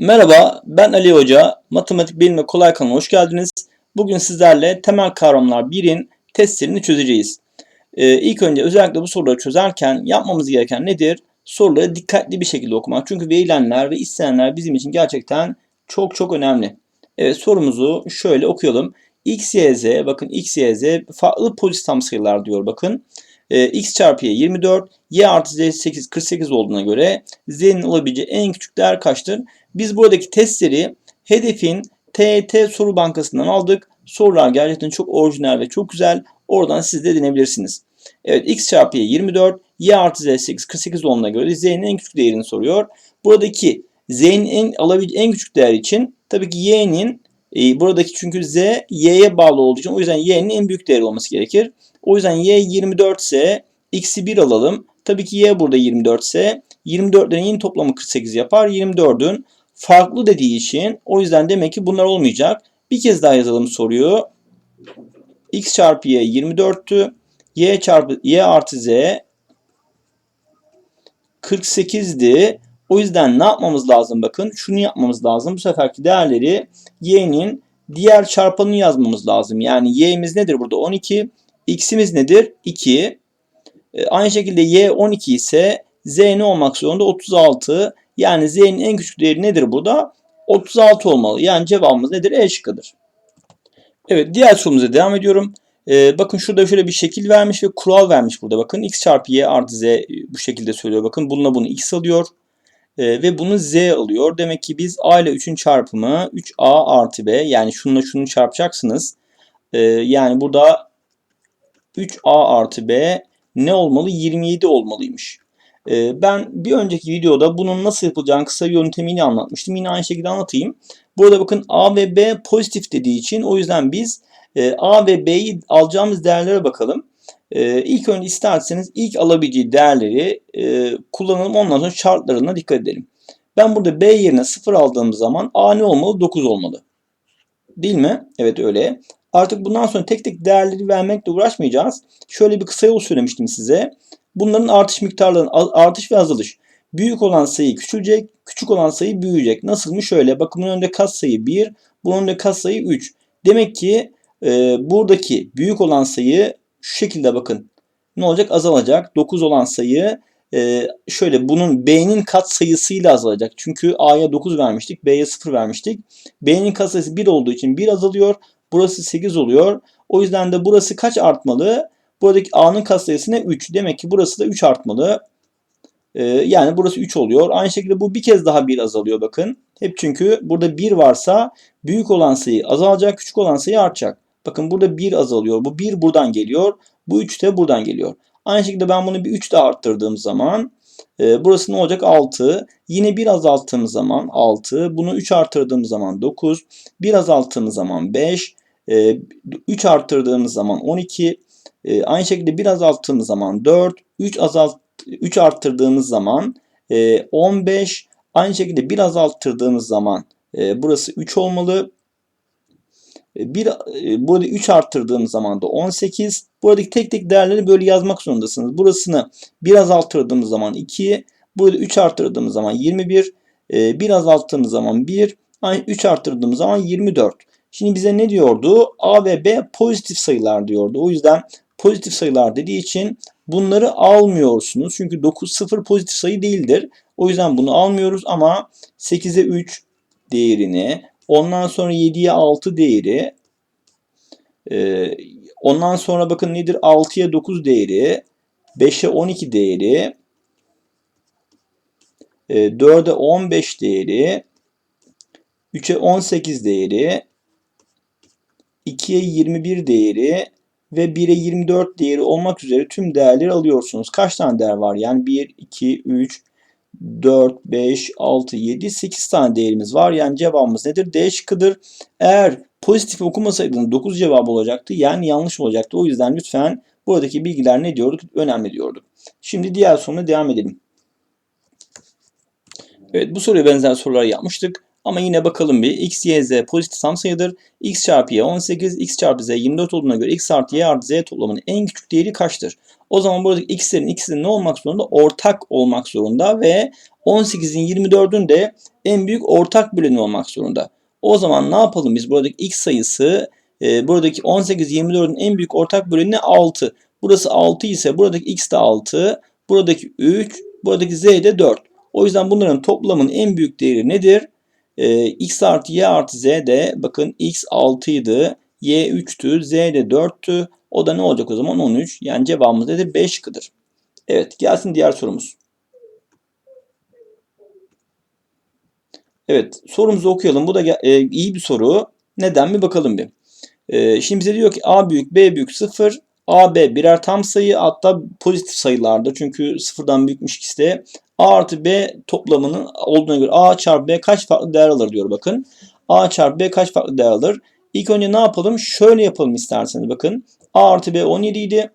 Merhaba, ben Ali Hoca. Matematik Benim ve Kolay kanalına hoş geldiniz. Bugün sizlerle temel kavramlar 1'in testlerini çözeceğiz. Ee, ilk önce özellikle bu soruları çözerken yapmamız gereken nedir? Soruları dikkatli bir şekilde okumak. Çünkü verilenler ve istenenler bizim için gerçekten çok çok önemli. Evet sorumuzu şöyle okuyalım. x, y, z, bakın x, y, z farklı pozitif tam sayılar diyor bakın. Ee, x çarpı y 24, y artı z 8, 48 olduğuna göre z'nin alabileceği en küçük değer kaçtır? Biz buradaki testleri hedefin TET soru bankasından aldık. Sorular gerçekten çok orijinal ve çok güzel. Oradan siz de denebilirsiniz. Evet x çarpı y 24, y artı z 8, 48 olduğuna göre z'nin en küçük değerini soruyor. Buradaki z'nin en alabileceği en küçük değer için tabii ki y'nin e, buradaki çünkü z y'ye bağlı olduğu için o yüzden y'nin en büyük değeri olması gerekir. O yüzden y 24 ise x'i 1 alalım. Tabii ki y burada 24 ise 24'lerin yeni toplamı 48 yapar. 24'ün farklı dediği için o yüzden demek ki bunlar olmayacak. Bir kez daha yazalım soruyu. x çarpı y 24'tü. y çarpı y artı z 48'di. O yüzden ne yapmamız lazım bakın. Şunu yapmamız lazım. Bu seferki değerleri y'nin diğer çarpanını yazmamız lazım. Yani y'imiz nedir burada? 12. x'imiz nedir? 2. E, aynı şekilde y 12 ise z ne olmak zorunda? 36. Yani z'nin en küçük değeri nedir burada? 36 olmalı. Yani cevabımız nedir? E şıkkıdır. Evet diğer sorumuza devam ediyorum. Ee, bakın şurada şöyle bir şekil vermiş ve kural vermiş burada. Bakın x çarpı y artı z bu şekilde söylüyor. Bakın bununla bunu x alıyor. Ee, ve bunu z alıyor. Demek ki biz a ile 3'ün çarpımı 3a artı b. Yani şununla şunu çarpacaksınız. Ee, yani burada 3a artı b ne olmalı? 27 olmalıymış. Ee, ben bir önceki videoda bunun nasıl yapılacağını kısa yöntemini anlatmıştım. Yine aynı şekilde anlatayım. Burada bakın A ve B pozitif dediği için o yüzden biz e, A ve B'yi alacağımız değerlere bakalım. E, ilk önce isterseniz ilk alabileceği değerleri e, kullanalım. Ondan sonra şartlarına dikkat edelim. Ben burada B yerine 0 aldığım zaman A ne olmalı? 9 olmalı. Değil mi? Evet öyle. Artık bundan sonra tek tek değerleri vermekle uğraşmayacağız. Şöyle bir kısa yol söylemiştim size. Bunların artış miktarlarının artış ve azalış. Büyük olan sayı küçülecek, küçük olan sayı büyüyecek. Nasıl mı? Şöyle bakın bunun önünde kat sayı 1, bunun önünde kat sayı 3. Demek ki e, buradaki büyük olan sayı şu şekilde bakın. Ne olacak? Azalacak. 9 olan sayı e, şöyle bunun B'nin kat sayısıyla azalacak. Çünkü A'ya 9 vermiştik, B'ye 0 vermiştik. B'nin kat sayısı 1 olduğu için 1 azalıyor. Burası 8 oluyor. O yüzden de burası kaç artmalı? Buradaki A'nın katsayısı ne? 3. Demek ki burası da 3 artmalı. Ee, yani burası 3 oluyor. Aynı şekilde bu bir kez daha 1 azalıyor bakın. Hep çünkü burada 1 varsa büyük olan sayı azalacak, küçük olan sayı artacak. Bakın burada 1 azalıyor. Bu 1 buradan geliyor. Bu 3 de buradan geliyor. Aynı şekilde ben bunu bir 3 daha arttırdığım zaman e, burası ne olacak? 6. Yine 1 azalttığımız zaman 6. Bunu 3 arttırdığımız zaman 9. 1 azalttığımız zaman 5. E, 3 arttırdığımız zaman 12. E, aynı şekilde 1 azalttığımız zaman 4, 3 azalt 3 arttırdığımız zaman e, 15, aynı şekilde 1 azalttırdığımız zaman e, burası 3 olmalı. E, bir, e, burada 3 arttırdığımız zaman da 18. Buradaki tek tek değerleri böyle yazmak zorundasınız. Burasını 1 azalttırdığımız zaman 2, burada 3 arttırdığımız zaman 21, e, 1 azalttığımız zaman 1, 3 arttırdığımız zaman 24. Şimdi bize ne diyordu? A ve B pozitif sayılar diyordu. O yüzden pozitif sayılar dediği için bunları almıyorsunuz. Çünkü 9 0 pozitif sayı değildir. O yüzden bunu almıyoruz ama 8'e 3 değerini ondan sonra 7'ye 6 değeri e, ondan sonra bakın nedir 6'ya 9 değeri 5'e 12 değeri 4'e 15 değeri 3'e 18 değeri 2'ye 21 değeri ve 1'e 24 değeri olmak üzere tüm değerleri alıyorsunuz. Kaç tane değer var? Yani 1, 2, 3, 4, 5, 6, 7, 8 tane değerimiz var. Yani cevabımız nedir? D şıkkıdır. Eğer pozitif okumasaydınız 9 cevap olacaktı. Yani yanlış olacaktı. O yüzden lütfen buradaki bilgiler ne diyorduk? Önemli diyorduk. Şimdi diğer soruna devam edelim. Evet bu soruya benzer sorular yapmıştık. Ama yine bakalım bir. x, y, z pozitif tam sayıdır. x çarpı y 18, x çarpı z 24 olduğuna göre x artı y artı z toplamının en küçük değeri kaçtır? O zaman buradaki x'lerin ikisinin ne olmak zorunda? Ortak olmak zorunda ve 18'in 24'ün de en büyük ortak böleni olmak zorunda. O zaman ne yapalım biz? Buradaki x sayısı e, buradaki 18 24'ün en büyük ortak böleni 6. Burası 6 ise buradaki x de 6. Buradaki 3. Buradaki z de 4. O yüzden bunların toplamının en büyük değeri nedir? E, x artı y artı z de bakın x 6 idi. Y 3'tü. Z de 4'tü. O da ne olacak o zaman? 13. Yani cevabımız nedir? 5 kıdır. Evet gelsin diğer sorumuz. Evet sorumuzu okuyalım. Bu da e, iyi bir soru. Neden mi bakalım bir. E, şimdi bize diyor ki A büyük B büyük 0. A, B birer tam sayı hatta pozitif sayılardır. Çünkü sıfırdan büyükmüş ikisi de. A artı B toplamının olduğuna göre A çarpı B kaç farklı değer alır diyor bakın. A çarpı B kaç farklı değer alır? İlk önce ne yapalım? Şöyle yapalım isterseniz bakın. A artı B 17 idi.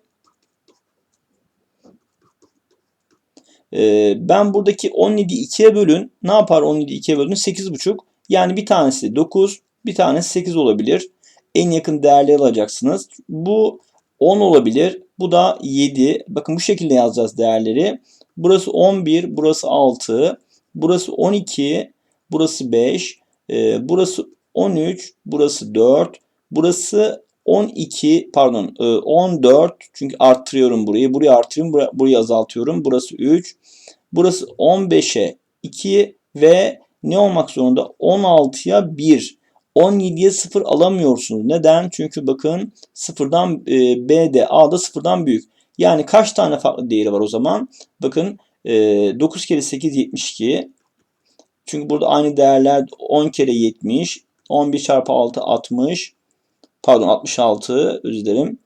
Ee, ben buradaki 17 2'ye bölün. Ne yapar 17 2'ye bölün? 8,5. Yani bir tanesi 9, bir tanesi 8 olabilir. En yakın değerleri alacaksınız. Bu 10 olabilir. Bu da 7. Bakın bu şekilde yazacağız değerleri. Burası 11, burası 6, burası 12, burası 5, e, burası 13, burası 4, burası 12 pardon 14 e, çünkü arttırıyorum burayı. Burayı arttırıyorum. Burayı azaltıyorum. Burası 3. Burası 15'e 2 ve ne olmak zorunda? 16'ya 1. 17'ye 0 alamıyorsunuz. Neden? Çünkü bakın sıfırdan e, B'de A'da sıfırdan büyük. Yani kaç tane farklı değeri var o zaman? Bakın e, 9 kere 8 72. Çünkü burada aynı değerler 10 kere 70. 11 çarpı 6 60. Pardon 66 özür dilerim.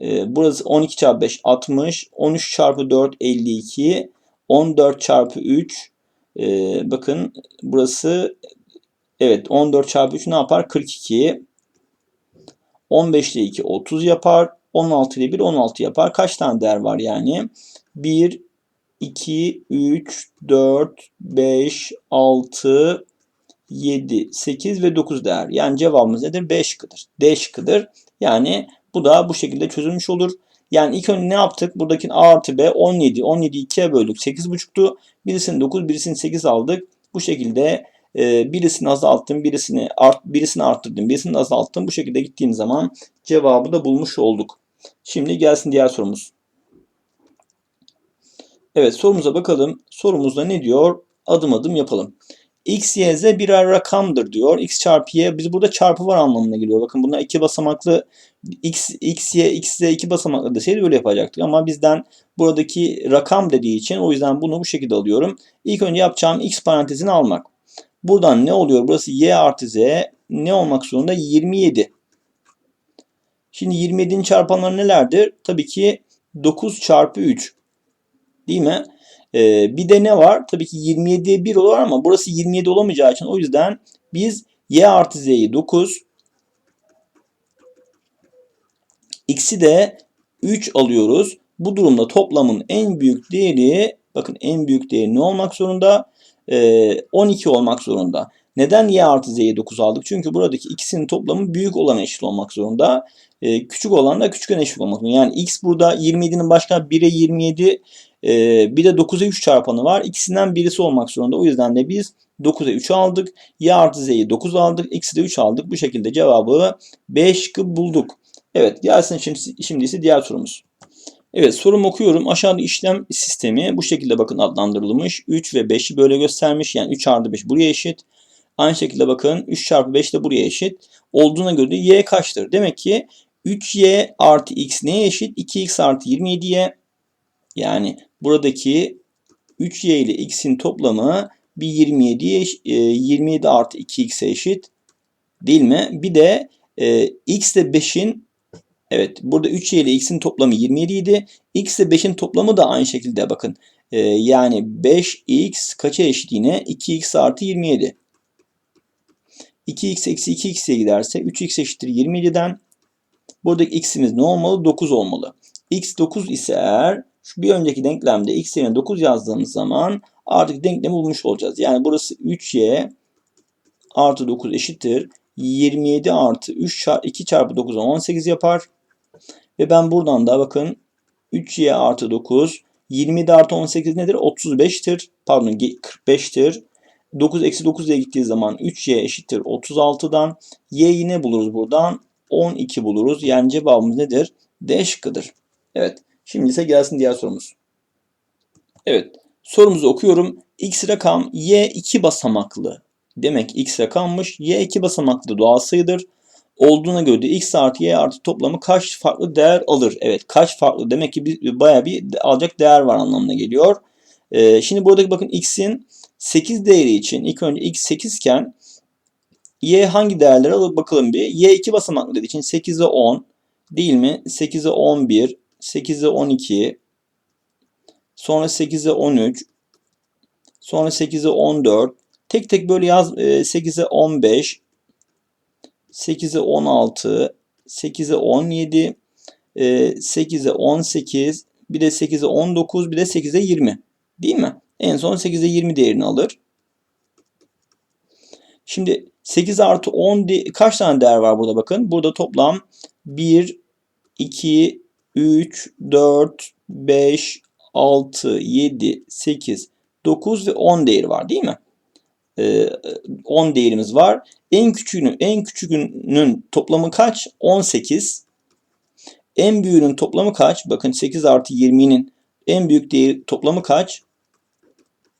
E, burası 12 çarpı 5 60. 13 çarpı 4 52. 14 çarpı 3 e, bakın burası evet 14 çarpı 3 ne yapar? 42. 15 ile 2 30 yapar. 16 ile 1 16 yapar. Kaç tane değer var yani? 1, 2, 3, 4, 5, 6, 7, 8 ve 9 değer. Yani cevabımız nedir? B şıkkıdır. D şıkkıdır. Yani bu da bu şekilde çözülmüş olur. Yani ilk önce ne yaptık? Buradaki A artı B 17. 17'yi 2'ye böldük. 8,5'tu. Birisini 9, birisini 8 aldık. Bu şekilde e, birisini azalttım, birisini art, birisini arttırdım, birisini azalttım. Bu şekilde gittiğim zaman cevabı da bulmuş olduk. Şimdi gelsin diğer sorumuz. Evet sorumuza bakalım. Sorumuzda ne diyor? Adım adım yapalım. X, Y, Z birer rakamdır diyor. X çarpı Y biz burada çarpı var anlamına geliyor. Bakın bunlar iki basamaklı X, X, Y, X, Z iki basamaklı deseydi böyle yapacaktık. Ama bizden buradaki rakam dediği için o yüzden bunu bu şekilde alıyorum. İlk önce yapacağım X parantezini almak. Buradan ne oluyor? Burası Y artı Z ne olmak zorunda? 27. Şimdi 27'nin çarpanları nelerdir? Tabii ki 9 çarpı 3. Değil mi? Ee, bir de ne var? Tabii ki 27'ye 1 olur ama burası 27 olamayacağı için o yüzden biz y artı z'yi 9 x'i de 3 alıyoruz. Bu durumda toplamın en büyük değeri bakın en büyük değeri ne olmak zorunda? Ee, 12 olmak zorunda. Neden y artı z'yi 9 aldık? Çünkü buradaki ikisinin toplamı büyük olana eşit olmak zorunda. Ee, küçük olan da küçükken eşit olmak zorunda. Yani x burada 27'nin başka 1'e 27 ee, bir de 9'a 3 çarpanı var. İkisinden birisi olmak zorunda. O yüzden de biz 9'a 3 aldık. Y artı Z'yi 9 aldık. X'i de 3 aldık. Bu şekilde cevabı 5 bulduk. Evet gelsin şimdi, şimdi ise diğer sorumuz. Evet sorumu okuyorum. Aşağıda işlem sistemi bu şekilde bakın adlandırılmış. 3 ve 5'i böyle göstermiş. Yani 3 artı 5 buraya eşit. Aynı şekilde bakın 3 çarpı 5 de buraya eşit. Olduğuna göre y kaçtır? Demek ki 3y artı x neye eşit? 2x artı 27'ye. Yani buradaki 3y ile x'in toplamı bir 27 27 e, artı 2x'e eşit değil mi? Bir de e, x ile 5'in evet burada 3y ile x'in toplamı 27 idi. x ile 5'in toplamı da aynı şekilde bakın. E, yani 5x kaça eşit yine? 2x artı 27. 2x eksi 2x'e giderse 3x eşittir 27'den. Buradaki x'imiz ne olmalı? 9 olmalı. x 9 ise eğer şu bir önceki denklemde x yerine 9 yazdığımız zaman artık denklemi bulmuş olacağız. Yani burası 3y artı 9 eşittir. 27 artı 3 çarpı 2 çarpı 9'dan 18 yapar. Ve ben buradan da bakın 3y artı 9 27 artı 18 nedir? 35'tir. Pardon 45'tir. 9 eksi 9'a gittiği zaman 3y eşittir 36'dan. Y'yi ne buluruz buradan? 12 buluruz. Yani cevabımız nedir? D şıkkıdır. Evet. Şimdi ise gelsin diğer sorumuz. Evet. Sorumuzu okuyorum. X rakam Y 2 basamaklı. Demek X rakammış. Y 2 basamaklı doğal sayıdır. Olduğuna göre de X artı Y artı toplamı kaç farklı değer alır? Evet kaç farklı? Demek ki bir, bayağı bir alacak değer var anlamına geliyor. Ee, şimdi buradaki bakın X'in 8 değeri için ilk önce X 8 iken Y hangi değerleri alır bakalım bir. Y 2 basamaklı dediği için 8'e 10 değil mi? 8'e 11, 8'e 12, sonra 8'e 13, sonra 8'e 14. Tek tek böyle yaz 8'e 15, 8'e 16, 8'e 17, 8'e 18, bir de 8'e 19, bir de 8'e 20. Değil mi? En son 8'e 20 değerini alır. Şimdi 8 artı 10 de, kaç tane değer var burada bakın. Burada toplam 1, 2, 3, 4, 5, 6, 7, 8, 9 ve 10 değeri var değil mi? Ee, 10 değerimiz var. En küçüğünün, en küçüğünün toplamı kaç? 18. En büyüğünün toplamı kaç? Bakın 8 artı 20'nin en büyük değeri toplamı kaç?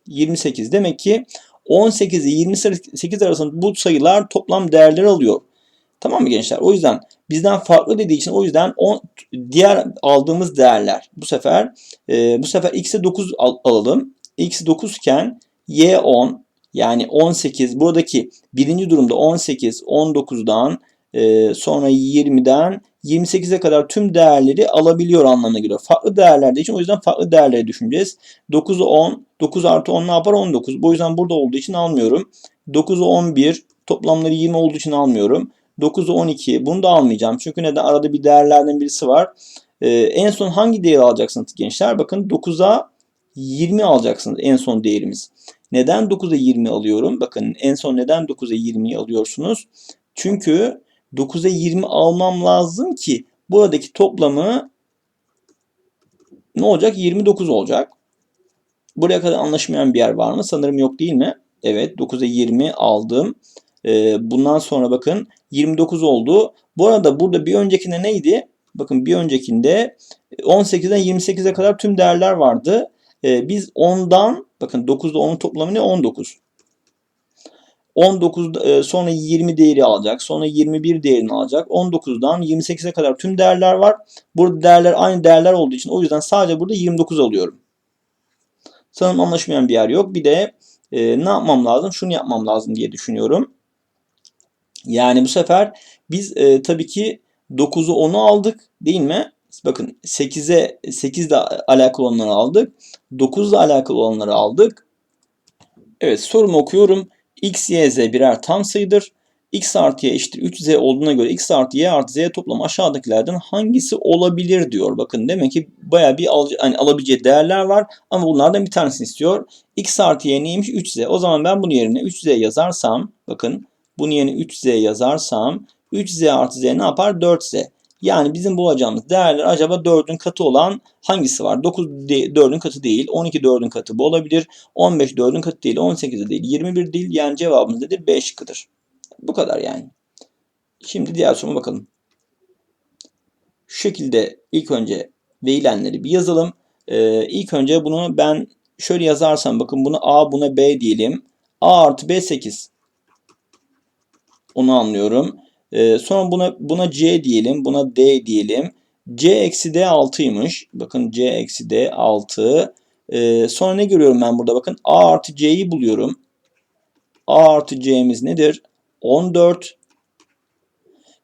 28. Demek ki 18 ile 28 arasında bu sayılar toplam değerleri alıyor. Tamam mı gençler? O yüzden bizden farklı dediği için o yüzden on, diğer aldığımız değerler bu sefer e, bu sefer x'e 9 al, alalım. x 9 iken y 10 yani 18 buradaki birinci durumda 18 19'dan e, sonra 20'den 28'e kadar tüm değerleri alabiliyor anlamına geliyor. Farklı değerlerde için o yüzden farklı değerleri düşüneceğiz. 9'u 10, 9 artı 10 ne yapar? 19. Bu yüzden burada olduğu için almıyorum. 9'u 11, toplamları 20 olduğu için almıyorum. 9'u 12, bunu da almayacağım. Çünkü neden? Arada bir değerlerden birisi var. Ee, en son hangi değeri alacaksınız gençler? Bakın 9'a 20 alacaksınız en son değerimiz. Neden 9'a 20 alıyorum? Bakın en son neden 9'a 20'yi alıyorsunuz? Çünkü 9'a 20 almam lazım ki buradaki toplamı ne olacak? 29 olacak. Buraya kadar anlaşmayan bir yer var mı? Sanırım yok değil mi? Evet 9'a 20 aldım. Ee, bundan sonra bakın 29 oldu. Bu arada burada bir öncekinde neydi? Bakın bir öncekinde 18'den 28'e kadar tüm değerler vardı. Ee, biz 10'dan bakın 9'da 10'un toplamı ne? 19. 19 e, sonra 20 değeri alacak. Sonra 21 değerini alacak. 19'dan 28'e kadar tüm değerler var. Burada değerler aynı değerler olduğu için o yüzden sadece burada 29 alıyorum. Sanırım anlaşmayan bir yer yok. Bir de e, ne yapmam lazım? Şunu yapmam lazım diye düşünüyorum. Yani bu sefer biz e, tabii ki 9'u 10'u aldık değil mi? Bakın 8'e 8 ile alakalı olanları aldık. 9 ile alakalı olanları aldık. Evet sorumu okuyorum x, y, z birer tam sayıdır. x artı y eşittir 3z olduğuna göre x artı y artı z toplamı aşağıdakilerden hangisi olabilir diyor. Bakın demek ki baya bir al, hani alabileceği değerler var ama bunlardan bir tanesini istiyor. x artı y neymiş? 3z. O zaman ben bunun yerine 3z yazarsam bakın bunun yerine 3z yazarsam 3z artı z ne yapar? 4z. Yani bizim bulacağımız değerler acaba 4'ün katı olan hangisi var? 9 4'ün katı değil, 12 4'ün katı bu olabilir. 15 4'ün katı değil, 18 de değil, 21 değil. Yani cevabımız nedir? B şıkkıdır. Bu kadar yani. Şimdi diğer soruma bakalım. Şu şekilde ilk önce verilenleri bir yazalım. Ee, ilk önce bunu ben şöyle yazarsam bakın bunu A buna B diyelim. A artı B 8. Onu anlıyorum. Ee, sonra buna buna C diyelim. Buna D diyelim. C eksi D 6'ymış. Bakın C eksi D 6. Ee, sonra ne görüyorum ben burada? Bakın A artı C'yi buluyorum. A artı C'miz nedir? 14.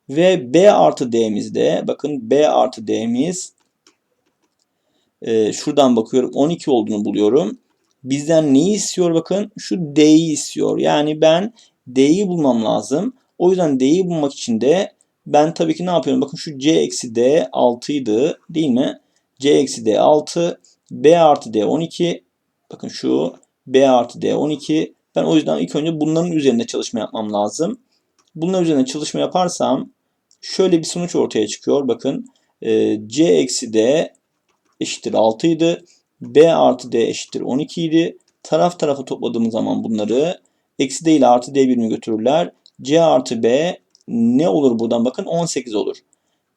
Ve B artı D'miz de bakın B artı D'miz e, şuradan bakıyorum 12 olduğunu buluyorum. Bizden neyi istiyor bakın? Şu D'yi istiyor. Yani ben D'yi bulmam lazım. O yüzden D'yi bulmak için de ben tabii ki ne yapıyorum? Bakın şu C eksi D 6 idi değil mi? C eksi D 6. B artı D 12. Bakın şu B artı D 12. Ben o yüzden ilk önce bunların üzerinde çalışma yapmam lazım. Bunların üzerinde çalışma yaparsam şöyle bir sonuç ortaya çıkıyor. Bakın C eksi D eşittir 6 idi. B artı D eşittir 12 idi. Taraf tarafa topladığımız zaman bunları eksi D ile artı D birini götürürler. C artı B ne olur buradan bakın 18 olur.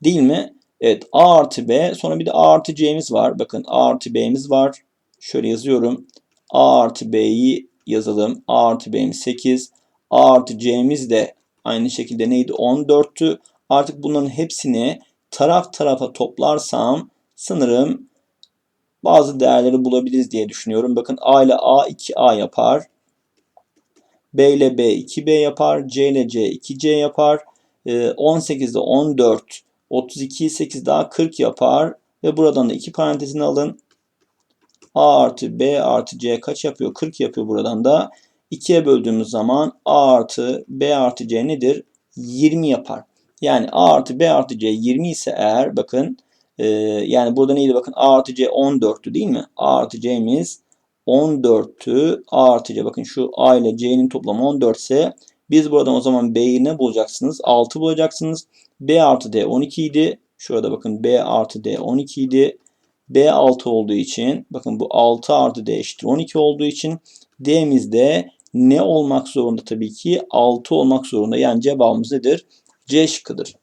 Değil mi? Evet A artı B sonra bir de A artı C'miz var. Bakın A artı B'miz var. Şöyle yazıyorum. A artı B'yi yazalım. A artı B'miz 8. A artı C'miz de aynı şekilde neydi? 14'tü. Artık bunların hepsini taraf tarafa toplarsam sanırım bazı değerleri bulabiliriz diye düşünüyorum. Bakın A ile A 2A yapar. B ile B 2B yapar. C ile C 2C yapar. 18 ile 14 32 8 daha 40 yapar. Ve buradan da iki parantezini alın. A artı B artı C kaç yapıyor? 40 yapıyor buradan da. 2'ye böldüğümüz zaman A artı B artı C nedir? 20 yapar. Yani A artı B artı C 20 ise eğer bakın e, yani burada neydi bakın A artı C 14'tü değil mi? A artı C'miz 14'tü. A artı C bakın şu A ile C'nin toplamı 14 ise biz buradan o zaman B'yi ne bulacaksınız? 6 bulacaksınız. B artı D 12 idi. Şurada bakın B artı D 12 idi. B 6 olduğu için bakın bu 6 artı D eşittir 12 olduğu için D'miz de ne olmak zorunda tabii ki 6 olmak zorunda. Yani cevabımız nedir? C şıkkıdır.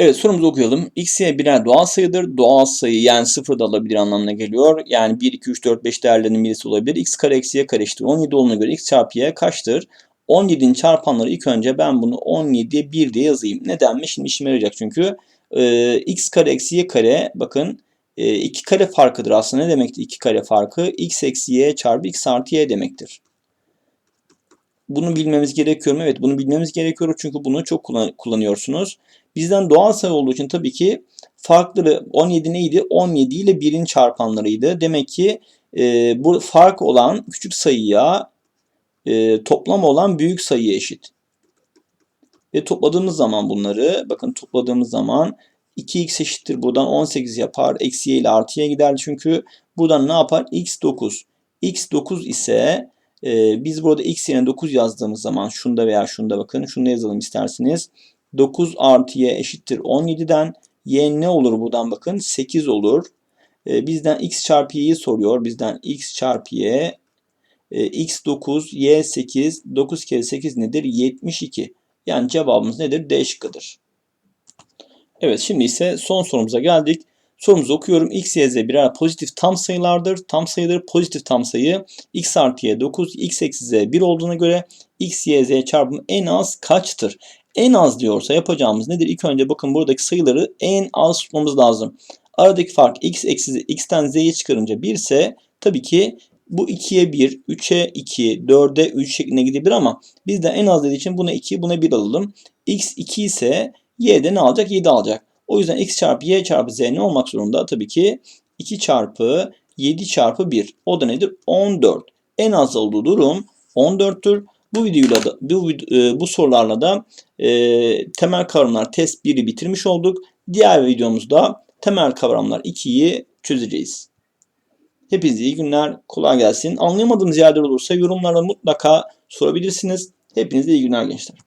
Evet sorumuzu okuyalım. X, Y birer doğal sayıdır. Doğal sayı yani sıfır da alabilir anlamına geliyor. Yani 1, 2, 3, 4, 5 değerlerinin birisi olabilir. X kare eksi Y kare eşittir. 17 olduğuna göre X çarpı Y kaçtır? 17'nin çarpanları ilk önce ben bunu 17'ye 1 diye yazayım. Neden mi? Şimdi işime yarayacak çünkü. E, x kare eksi y kare bakın e, iki kare farkıdır aslında. Ne demektir iki kare farkı? x eksi y çarpı x artı y demektir. Bunu bilmemiz gerekiyor mu? Evet bunu bilmemiz gerekiyor çünkü bunu çok kullan kullanıyorsunuz. Bizden doğal sayı olduğu için tabii ki farkları 17 neydi? 17 ile 1'in çarpanlarıydı. Demek ki e, bu fark olan küçük sayıya e, toplam olan büyük sayıya eşit. Ve topladığımız zaman bunları bakın topladığımız zaman 2x eşittir buradan 18 yapar. Eksiye ile artıya gider çünkü buradan ne yapar? x 9. x 9 ise e, biz burada x yerine 9 yazdığımız zaman şunda veya şunda bakın şunda yazalım isterseniz. 9 artı y eşittir 17'den y ne olur buradan bakın 8 olur. E, bizden x çarpı y'yi soruyor. Bizden x çarpı y e, x9, y8, 9 kere 8 nedir? 72. Yani cevabımız nedir? D şıkkıdır. Evet şimdi ise son sorumuza geldik. Sorumuzu okuyorum. X, Y, Z birer pozitif tam sayılardır. Tam sayıdır. Pozitif tam sayı x artı y 9, x eksi z 1 olduğuna göre x, y, z çarpımı en az kaçtır? En az diyorsa yapacağımız nedir? İlk önce bakın buradaki sayıları en az tutmamız lazım. Aradaki fark x eksi z, x'ten z'ye çıkarınca 1 ise tabii ki bu 2'ye 1, 3'e 2, 4'e 3 şeklinde gidebilir ama biz de en az dediği için buna 2, buna 1 alalım. x 2 ise y de ne alacak? 7 alacak. O yüzden x çarpı y çarpı z ne olmak zorunda? Tabii ki 2 çarpı 7 çarpı 1. O da nedir? 14. En az olduğu durum 14'tür. Bu videoyla da bu, bu sorularla da e, temel kavramlar test 1'i bitirmiş olduk. Diğer videomuzda temel kavramlar 2'yi çözeceğiz. Hepinize iyi günler, kolay gelsin. Anlayamadığınız yerler olursa yorumlarda mutlaka sorabilirsiniz. Hepinize iyi günler gençler.